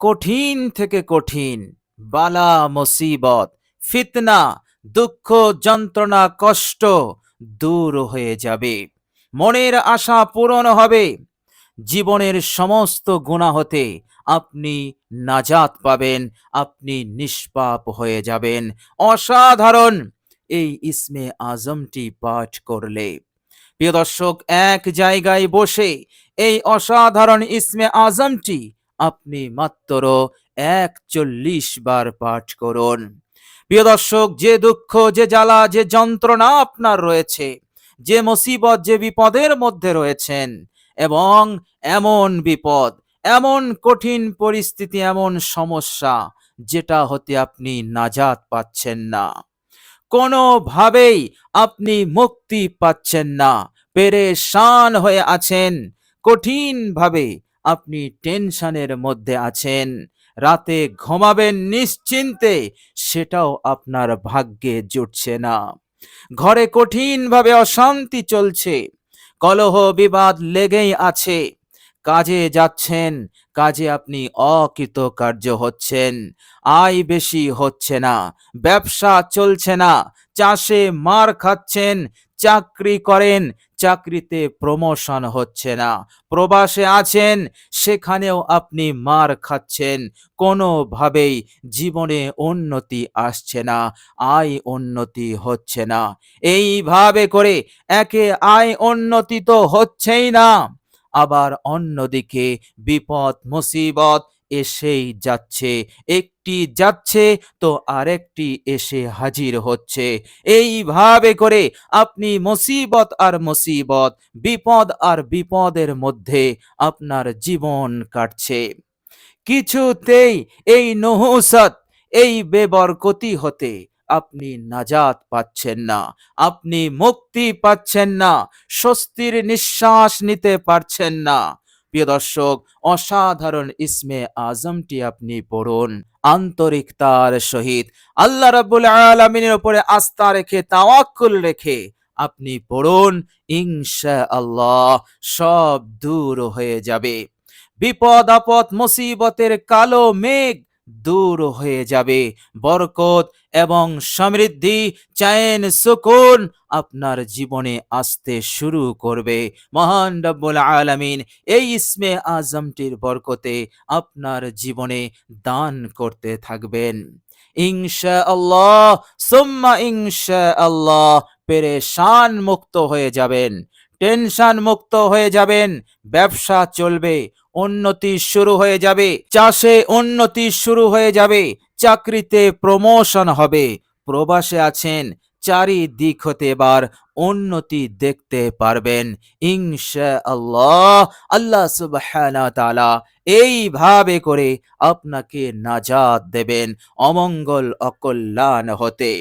কঠিন থেকে কঠিন, বালা, মুসিবত, ফিতনা, দুঃখ, যন্ত্রণা, কষ্ট দূর হয়ে যাবে। মনের আশা পূরণ হবে। জীবনের সমস্ত গুণা হতে আপনি নাজাত পাবেন, আপনি নিষ্পাপ হয়ে যাবেন। অসাধারণ! এই ইসমে আজমটি পাঠ করলে। প্রিয় দর্শক, এক জায়গায় বসে এই অসাধারণ ইসমে আজমটি আপনি মাত্র একচল্লিশ বার পাঠ করুন। প্রিয় দর্শক, যে দুঃখ, যে জ্বালা, যে যন্ত্রণা আপনার রয়েছে, যে মুসিবত, যে বিপদের মধ্যে রয়েছেন, এবং এমন বিপদ, এমন কঠিন পরিস্থিতি, এমন সমস্যা, যেটা হতে আপনি নাজাত পাচ্ছেন না। কোনোভাবেই আপনি মুক্তি পাচ্ছেন না। পেরেশান হয়ে আছেন। কঠিনভাবে আপনি টেনশনের মধ্যে আছেন। রাতে ঘুমাবেন নিশ্চিন্তে, সেটাও আপনার ভাগ্যে জুটছে না। ঘরে কঠিনভাবে অশান্তি চলছে। কলহ বিবাদ লেগেই আছে। কাজে যাচ্ছেন, কাজে আপনি অকৃতকার্য হচ্ছেন। আয় বেশি হচ্ছে না, ব্যবসা চলছে না চাষে মার খাচ্ছেন, চাকরি করেন, চাকরিতে প্রমোশন হচ্ছে না। প্রবাসে আছেন, সেখানেও আপনি মার খাচ্ছেন। কোনোভাবেই জীবনে উন্নতি আসছে না, আয় উন্নতি হচ্ছে না। এইভাবে করে একে আয় উন্নতি তো হচ্ছেই না। আবার অন্যদিকে বিপদ, মুসিবত এসেই যাচ্ছে। একটি যাচ্ছে তো আরেকটি এসে হাজির হচ্ছে। এইভাবে করে আপনি মুসিবত আর মুসিবত, বিপদ আর বিপদের মধ্যে আপনার জীবন কাটছে। কিছুতেই এই নহুসত, এই বেবরকতি হতে আপনি নাজাত পাচ্ছেন না। আপনি মুক্তি পাচ্ছেন না, স্বস্তির নিঃশ্বাস নিতে পারছেন না। প্রিয় দর্শক, অসাধারণ ইসমে আজমটি আপনি পড়ুন। আন্তরিকতার সহিত আল্লাহ রাব্বুল আলামিনের উপরে আস্থা রেখে, তাওয়াক্কুল রেখে আপনি পড়ুন ইনশা আল্লাহ সব দূর হয়ে যাবে। বিপদ আপদ, মুসিবতের কালো মেঘ দূর হয়ে যাবে। বরকত এবং সমৃদ্ধি চায়েন সুকুন আপনার জীবনে আসতে শুরু করবে। মহান রব্বুল আলামিন এই ইসমে আজমটির বরকতে আপনার জীবনে দান করতে থাকবেন। ইনশা আল্লাহ সুম্মা ইনশা আল্লাহ পেরেশান মুক্ত হয়ে যাবেন, টেনশন মুক্ত হয়ে যাবেন, ব্যবসা চলবে উন্নতি শুরু হয়ে যাবে। চাষে উন্নতি শুরু হয়ে যাবে। চাকরিতে প্রমোশন হবে। প্রবাসে আছেন, চারিদিক হতে এবার উন্নতি দেখতে পারবেন। ইনশা আল্লাহ আল্লাহ তাআলা এইভাবে করে আপনাকে নাজাদ দেবেন অমঙ্গল অকল্যাণ হতে।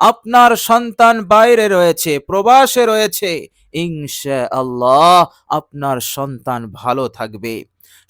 আপনার সন্তান বাইরে রয়েছে, প্রবাসে রয়েছে। ইনশা আল্লাহ আপনার সন্তান ভালো থাকবে।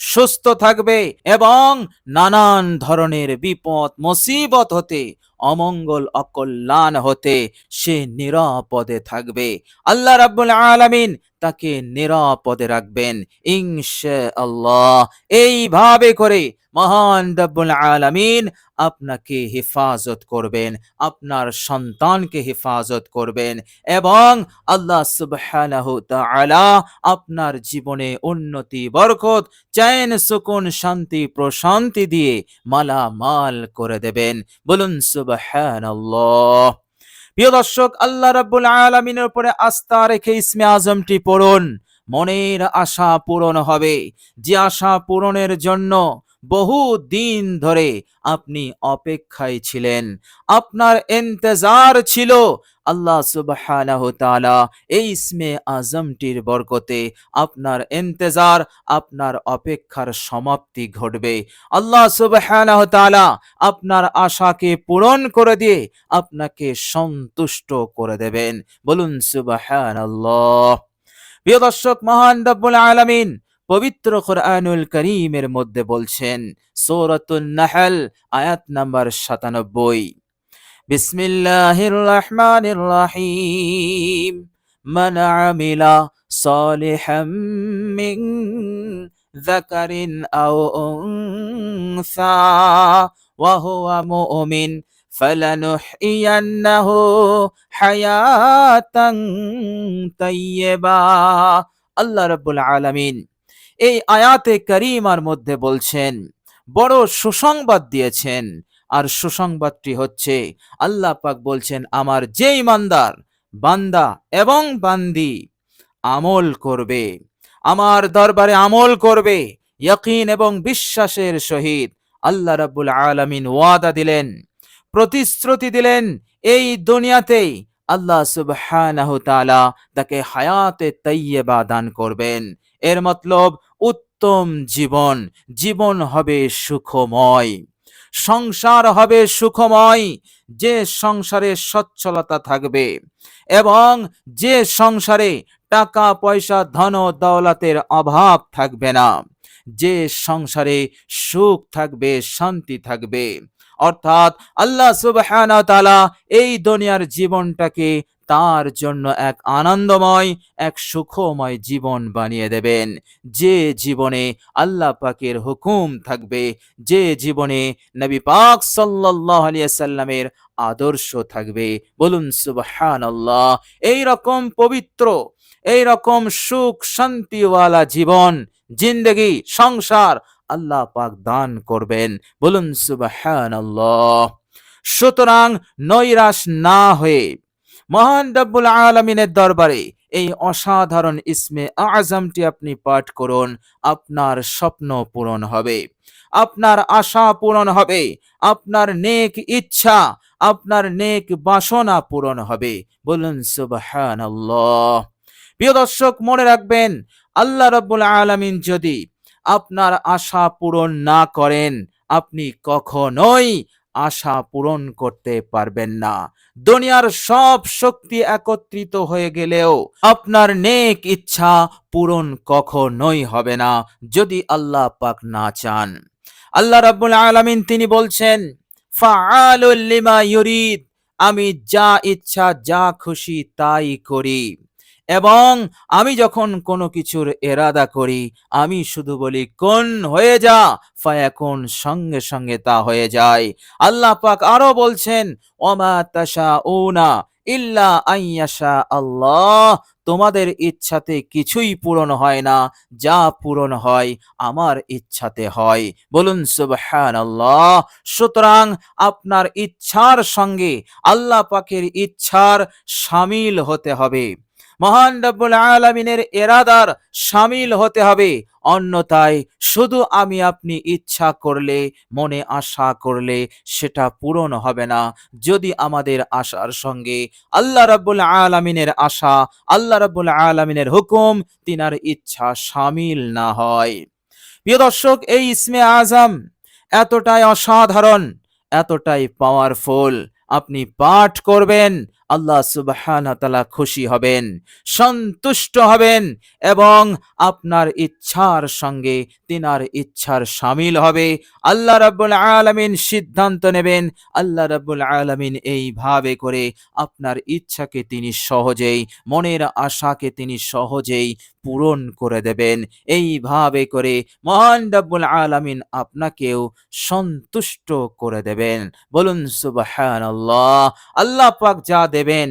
সুস্থ থাকবে এবং নানান ধরনের বিপদ, মুসিবত হতে, অমঙ্গল, অকল্যাণ হতে সে নিরাপদে থাকবে। আল্লাহ রাব্বুল আলামিন তাকে নিরাপদে রাখবেন ইনশা আল্লাহ এইভাবে করে মহান রব্বুল আলামিন আপনাকে হেফাজত করবেন, আপনার সন্তানকে হেফাজত করবেন এবং আল্লাহ সুবহানাহু তাআলা আপনার জীবনে উন্নতি, বরকত চैन সুকুন, শান্তি, প্রশান্তি দিয়ে মালামাল করে দেবেন। বলুন সুবহানাল্লাহ। প্রিয় দর্শক, আল্লাহ রাব্বুল আলামিনের উপরে আস্থা রেখে ইসমে আজমটি পড়ুন। মনের আশা পূরণ হবে। যে আশা পূরণের জন্য বহু দিন ধরে আপনি অপেক্ষায় ছিলেন। আপনার ইন্তজার ছিল আল্লাহ তাআলা এই ইসমে আজমটির বরকতে আপনার ইন্তজার, আপনার অপেক্ষার সমাপ্তি ঘটবে। আল্লাহ তাআলা আপনার আশাকে পূরণ করে দিয়ে আপনাকে সন্তুষ্ট করে দেবেন। বলুন সুবহানাল্লাহ। প্রিয় দর্শক, মহান রব্বুল আলামিন পবিত্র কোরআনুল করিমের মধ্যে বলছেন সৌরতুল নাহল, আয়াত নাম্বার সাতানব্বই। বিসমিল্লাহির রহমানির রহিম من عمل صالحا من ذكر أو أنثى وهو مؤمن فلنحيينه حياة طيبة আল্লাহ রাব্বুল আলামিন এই আয়াতে কারিমার মধ্যে বলছেন বড় সুসংবাদ দিয়েছেন আর সুসংবাদটি হচ্ছে, আল্লাহ পাক বলছেন, আমার যে ইমানদার, বান্দা এবং বান্দি আমল করবে, আমার দরবারে আমল করবে, ইয়াকিন এবং বিশ্বাসের সহিত আল্লাহ রাব্বুল আলামিন ওয়াদা দিলেন, প্রতিশ্রুতি দিলেন এই দুনিয়াতেই আল্লাহ সুবহানাহু তাআলা তাকে হায়াতে তাইয়্যিবা দান করবেন। এর মতলব, উত্তম জীবন জীবন হবে সুখময়। সংসার হবে সুখময়, যে সংসারে সচ্ছলতা থাকবে এবং যে সংসারে টাকা, পয়সা, ধন, দৌলতের অভাব থাকবে না, যে সংসারে সুখ থাকবে, শান্তি থাকবে। অর্থাৎ আল্লাহ তাআলা এই দুনিয়ার জীবনটাকে তার জন্য এক আনন্দময়, এক সুখময় জীবন বানিয়ে দেবেন। যে জীবনে আল্লাহ পাকের হুকুম থাকবে, যে জীবনে নবী পাক সাল্লাল্লাহু আলাইহি সাল্লামের আদর্শ থাকবে, বলুন সুবহানাল্লাহ। এই রকম পবিত্র, এই রকম সুখ শান্তিওয়ালা জীবন, জিন্দগি, সংসার আল্লাহ পাক দান করবেন, বলুন সুবহানাল্লাহ। সুতরাং নৈরাশ না হয়ে মহান রব্বুল আলমিনের দরবারে এই অসাধারণ ইসমে আজমটি আপনি পাঠ করুন, আপনার স্বপ্ন পূরণ হবে, আপনার আশা পূরণ হবে, আপনার নেক ইচ্ছা, আপনার নেক বাসনা পূরণ হবে, বলুন সুবহানাল্লাহ। প্রিয় দর্শক, মনে রাখবেন, আল্লাহ রব্বুল আলামিন যদি আপনার আশা পূরণ না করেন, আপনি কখনোই আশা পূরণ করতে পারবেন না। দুনিয়ার সব শক্তি একত্রিত হয়ে গেলেও আপনার নেক ইচ্ছা পূরণ কখনোই হবে না, যদি আল্লাহ পাক না চান। আল্লাহ রাব্বুল আলামিন তিনি বলছেন, ফাআলুল লিমা ইউরিদ, আমি যা ইচ্ছা যা খুশি তাই করি। এবং আমি যখন কোনো কিছুর এরাদা করি, আমি শুধু বলি, কোন হয়ে যা? ফায়াকুন সঙ্গে সঙ্গে তা হয়ে যায়। আল্লাহ পাক আরও বলছেন, ওমা তাশা উনা ইল্লা আইয়াশা আল্লাহ। তোমাদের ইচ্ছাতে কিছুই পূরণ হয় না। যা পূরণ হয়, আমার ইচ্ছাতে হয়। বলুন, সুবহানাল্লাহ। সুতরাং আপনার ইচ্ছার সঙ্গে আল্লাহ পাকের ইচ্ছার সামিল হতে হবে। মহান রব্বুল আলমিনের এরাদার সামিল হতে হবে। অন্যথায় শুধু আমি আপনি ইচ্ছা করলে, মনে আশা করলে সেটা পূরণ হবে না। যদি আমাদের আশার সঙ্গে আল্লাহ রাব্বুল আলামিনের আশা, আল্লাহ রাব্বুল আলামিনের হুকুম, তিনার ইচ্ছা সামিল না হয়। প্রিয় দর্শক, এই ইসমে আজম এতটাই অসাধারণ, এতটাই পাওয়ারফুল আপনি পাঠ করবেন আল্লাহ সুবাহানা তালা খুশি হবেন, সন্তুষ্ট হবেন এবং আপনার ইচ্ছার সঙ্গে তিনার ইচ্ছার সামিল হবে। আল্লাহ রাব্বুল আলমিন সিদ্ধান্ত নেবেন, আল্লাহ রাব্বুল আলমিন এইভাবে করে আপনার ইচ্ছাকে তিনি সহজেই, মনের আশাকে তিনি সহজেই পূরণ করে দেবেন। এইভাবে করে মহান রাব্বুল আলামিন আপনাকেও সন্তুষ্ট করে দেবেন। বলুন সুবহানাল্লাহ, আল্লাহ পাক যা দেবেন,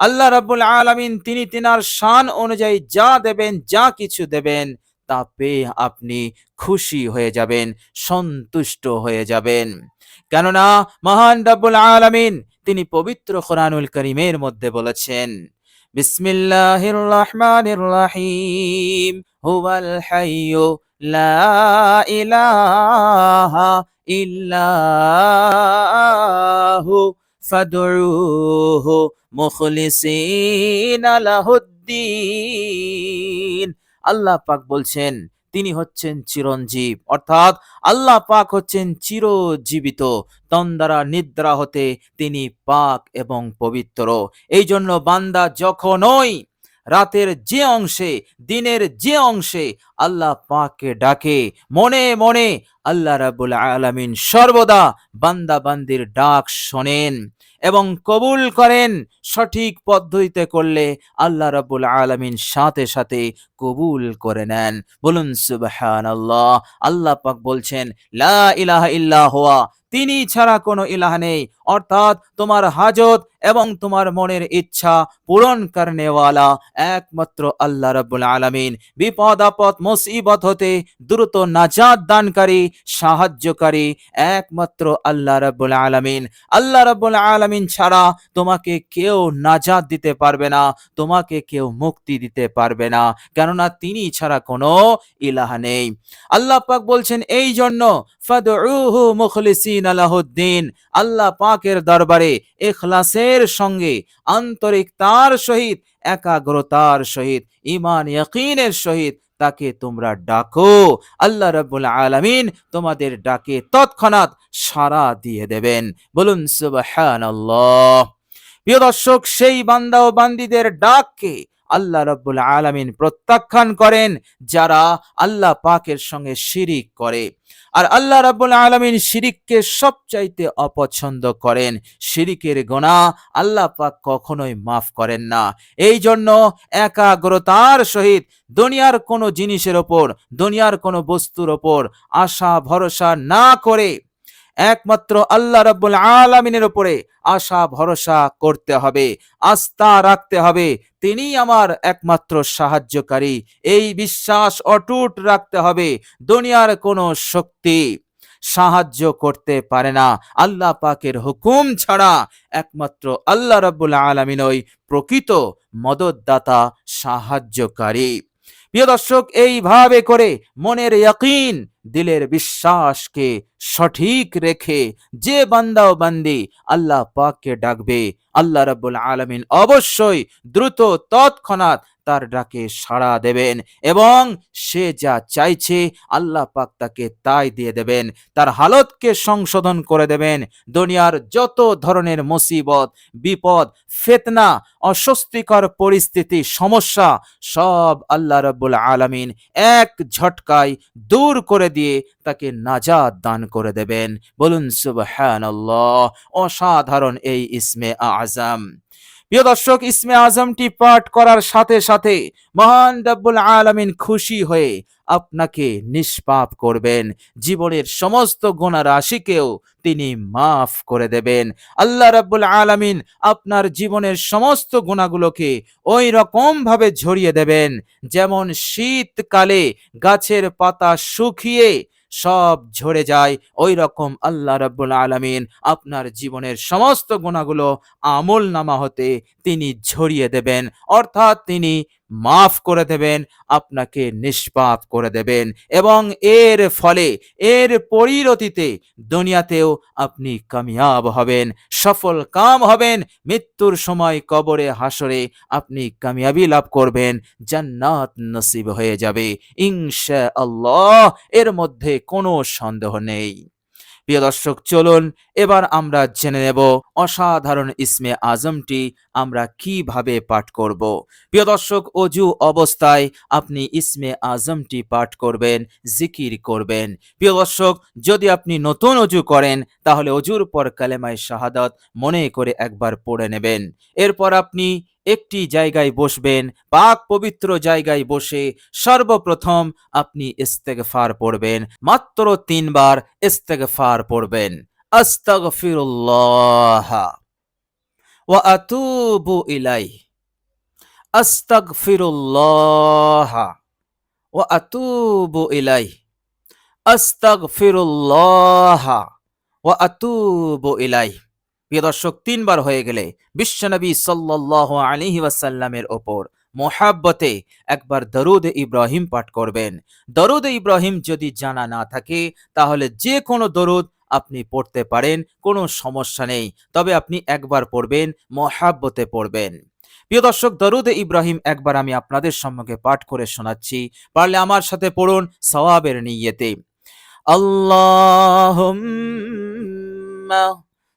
আল্লাহ রাব্বুল আলামিন তিনি তিনার শান অনুযায়ী যা দেবেন, যা কিছু দেবেন, তা পেয়ে আপনি খুশি হয়ে যাবেন, সন্তুষ্ট হয়ে যাবেন। কেননা মহান রাব্বুল আলামিন তিনি পবিত্র কোরআনুল করিমের মধ্যে বলেছেন বিসমিল্লাহির রহমানির রহিম হুয়াল হাইয়্যু লা ইলাহা ইল্লাহু ফাদউহু মুখলিসিনা লাহুদ্দিন। আল্লাহ পাক বলছেন তিনি হচ্ছেন চিরঞ্জীব। অর্থাৎ আল্লাহ পাক হচ্ছেন চিরজীবিত। তন্দ্রা নিদ্রা হতে তিনি পাক এবং পবিত্র। এই জন্য বান্দা যখনই রাতের যে অংশে, দিনের যে অংশে আল্লাহ পাককে ডাকে, মনে মনে আল্লাহ রাব্বুল আলামিন সর্বদা বান্দা বান্দির ডাক শোনেন এবং কবুল করেন, সঠিক পদ্ধতিতে করলে আল্লাহ রাব্বুল আলামিন সাথে সাথে কবুল করে নেন। বলুন, সুবহানাল্লাহ। আল্লাহ আল্লাহ পাক বলছেন, লা ইলাহা ইল্লা হুয়া। তিনি ছাড়া কোনো ইলাহ নেই। অর্থাৎ তোমার হাজত এবং তোমার মনের ইচ্ছা পূরণ করনেওয়ালা একমাত্র আল্লাহ রাব্বুল আলামিন। বিপদ আপদ মুসিবত হতে দ্রুত নাজাত দানকারী, সাহায্যকারী একমাত্র আল্লাহ রাব্বুল আলামিন। আল্লাহ রাব্বুল আলামিন ছাড়া তোমাকে কেউ নাজাত দিতে পারবে না, তোমাকে কেউ মুক্তি দিতে পারবে না, কেননা তিনি ছাড়া কোনো ইলাহ নেই। আল্লাহ পাক বলছেন, এই জন্য ফাদউহু মুখলিসিন আলাহুদ্দিন আল্লাহ পাকের দরবারে ইখলাসের সঙ্গে, আন্তরিকতার সহিত, একাগ্রতার সহিত ইমান ইয়াকিনের সহিত তাকে তোমরা ডাকো। আল্লাহ রব্বুল আলামিন তোমাদের ডাকে তৎক্ষণাৎ সাড়া দিয়ে দেবেন। বলুন, সুবহানাল্লাহ। প্রিয় দর্শক, সেই বান্দা ও বান্দিদের ডাককে আল্লাহ রাব্বুল আলামিন প্রত্যাখ্যান করেন, যারা আল্লাহ পাকের সঙ্গে শিরিক করে। আর আল্লাহ রাব্বুল আলামিন শিরিককে সবচাইতে অপছন্দ করেন। শিরিকের গোনা আল্লাহ পাক কখনোই মাফ করেন না। এই জন্য একাগ্রতার সহিত দুনিয়ার কোনো জিনিসের ওপর, দুনিয়ার কোনো বস্তুর ওপর আশা, ভরসা না করে একমাত্র আল্লাহ রাব্বুল আলামিনের উপরে আশা, ভরসা করতে হবে, আস্থা রাখতে হবে। তিনি আমার একমাত্র সাহায্যকারী। এই বিশ্বাস অটুট রাখতে হবে। দুনিয়ার কোনো শক্তি সাহায্য করতে পারে না। আল্লাহ পাকের হুকুম ছাড়া একমাত্র আল্লাহ রাব্বুল আলামিন ওই প্রকৃত মদতদাতা, সাহায্যকারী। প্রিয় দর্শক, এইভাবে করে মনের ইয়াকিন দিলের বিশ্বাসকে সঠিক রেখে যে বান্দা ও বান্দি, আল্লাহ পাককে ডাকবে। আল্লাহ রাব্বুল আলামিন অবশ্যই দ্রুত তৎক্ষণাৎ তার ডাকে সাড়া দেবেন এবং সে যা চাইছে আল্লাহ পাক তাকে তাই দিয়ে দেবেন। তার হালতকে সংশোধন করে দেবেন। দুনিয়ার যত ধরনের মুসিবত, বিপদ, ফেতনা, অস্বস্তিকর পরিস্থিতি, সমস্যা সব আল্লাহ রাব্বুল আলামিন এক ঝটকায় দূর করে দিয়ে তাকে নাজাদ দান করে দেবেন। বলুন সুবহানাল্লাহ। অসাধারণ এই ইসমে আজম প্রিয় দর্শক, ইসমে আজমটি পাঠ করার সাথে সাথে মহান রব্বুল আলামিন খুশি হয়ে আপনাকে নিষ্পাপ করবেন। জীবনের সমস্ত গুণা রাশিকেও তিনি মাফ করে দেবেন। আল্লাহ রাব্বুল আলামিন আপনার জীবনের সমস্ত গুণাগুলোকে ওই রকম ভাবে ঝরিয়ে দেবেন, যেমন শীতকালে গাছের পাতা শুকিয়ে সব ঝরে যায়। ওই রকম আল্লাহ রব্বুল আলমিন আপনার জীবনের সমস্ত গুণাগুলো আমল নামা হতে তিনি ঝরিয়ে দেবেন। অর্থাৎ তিনি মাফ করে দেবেন, আপনাকে নিষ্পাপ করে দেবেন এবং এর ফলে, এর পরিণতিতে দুনিয়াতেও আপনি কামিয়াব হবেন, সফল কাম হবেন, মৃত্যুর সময় কবরে হাসরে আপনি কামিয়াবি লাভ করবেন, জান্নাত নসিব হয়ে যাবে ইনশা আল্লাহ এর মধ্যে কোনো সন্দেহ নেই। প্রিয় দর্শক, চলুন এবার আমরা জেনে নেব অসাধারণ ইসমে আজমটি আমরা কীভাবে পাঠ করব। প্রিয় দর্শক, অজু অবস্থায় আপনি ইসমে আজমটি পাঠ করবেন, জিকির করবেন। প্রিয় দর্শক, যদি আপনি নতুন অজু করেন, তাহলে অজুর পর কালেমায় শাহাদাত মনে করে একবার পড়ে নেবেন। এরপর আপনি একটি জায়গায় বসবেন, পাক পবিত্র জায়গায় বসে সর্বপ্রথম আপনি ইস্তেগফার পড়বেন, মাত্র তিনবার ইস্তেগফার পড়বেন। আস্তাগফিরুল্লাহ। ওয়া আতুবু ইলাই আস্তাগফিরুল্লাহ। ওয়া আতুবু ইলাই আস্তাগফিরুল্লাহ। ওয়া আতুবু ইলাই প্রিয় দর্শক, তিনবার হয়ে গেলে বিশ্বনবী সাল্লাহ আলিহি ওয়াসাল্লামের ওপর মোহাব্বতে একবার দরুদ ইব্রাহিম পাঠ করবেন। দরুদ ইব্রাহিম যদি জানা না থাকে, তাহলে যে কোনো দরুদ আপনি পড়তে পারেন, কোনো সমস্যা নেই। তবে আপনি একবার পড়বেন, মহাব্বতে পড়বেন। প্রিয় দর্শক দরুদ ইব্রাহিম একবার আমি আপনাদের সম্মুখে পাঠ করে শোনাচ্ছি। পারলে আমার সাথে পড়ুন সওয়াবের নিয়তে। আল্লাহ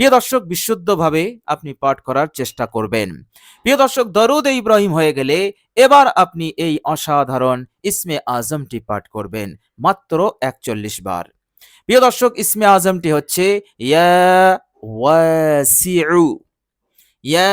প্রিয় দর্শক, বিশুদ্ধভাবে আপনি পাঠ করার চেষ্টা করবেন। প্রিয় দর্শক, দরুদ ইব্রাহিম হয়ে গেলে এবার আপনি এই অসাধারণ ইসমে আজমটি পাঠ করবেন, মাত্র একচল্লিশ বার। প্রিয় দর্শক, ইসমে আজমটি হচ্ছে ইয়া ইয়া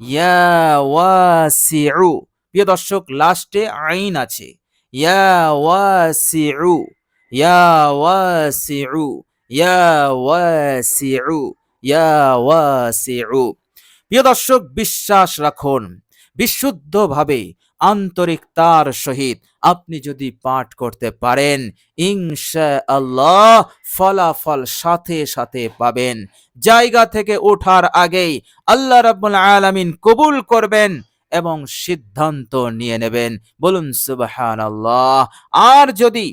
ইয়া প্রিয় দর্শক, লাস্টে আইন আছে, ইয়া ওয়াসিউ ইয়া ওয়াসিউ। ইয়া ওয়াসিউ ইয়া ওয়াসিউ। প্রিয় দর্শক, বিশ্বাস রাখুন, বিশুদ্ধভাবে আন্তরিকতার সহিত আপনি যদি পাঠ করতে পারেন ইনশা আল্লাহ ফলাফল সাথে সাথে পাবেন। জায়গা থেকে ওঠার আগেই আল্লাহ রাব্বুল আলামিন কবুল করবেন এবং সিদ্ধান্ত নিয়ে নেবেন। বলুন সুবহানাল্লাহ। আর যদি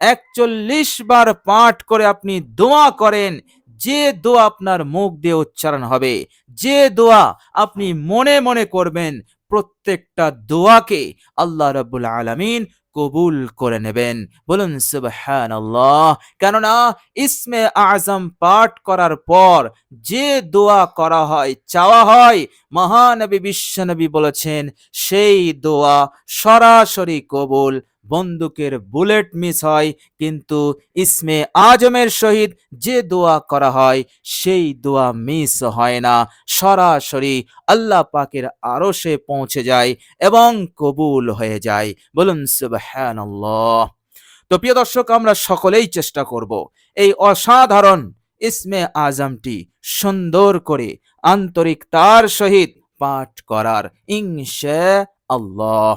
একচল্লিশ বার পাঠ করে আপনি দোয়া করেন, যে দোয়া আপনার মুখ দিয়ে উচ্চারণ হবে, যে দোয়া আপনি মনে মনে করবেন, প্রত্যেকটা দোয়াকে আল্লাহ রাব্বুল আলামিন কবুল করে নেবেন। বলুন সুবহান আল্লাহ কেননা, ইসমে আজম পাঠ করার পর যে দোয়া করা হয়, চাওয়া হয়, মহানবী, বিশ্বনবী বলেছেন, সেই দোয়া সরাসরি কবুল বন্দুকের বুলেট মিস হয়, কিন্তু ইসমে আজমের সহিত যে দোয়া করা হয়, সেই দোয়া মিস হয় না। সরাসরি আল্লাহ পাকের আরশে পৌঁছে যায় এবং কবুল হয়ে যায়। বলুন তো প্রিয় দর্শক, আমরা সকলেই চেষ্টা করব এই অসাধারণ ইসমে আজমটি সুন্দর করে আন্তরিকতার সহিত পাঠ করার ইংশে আল্লাহ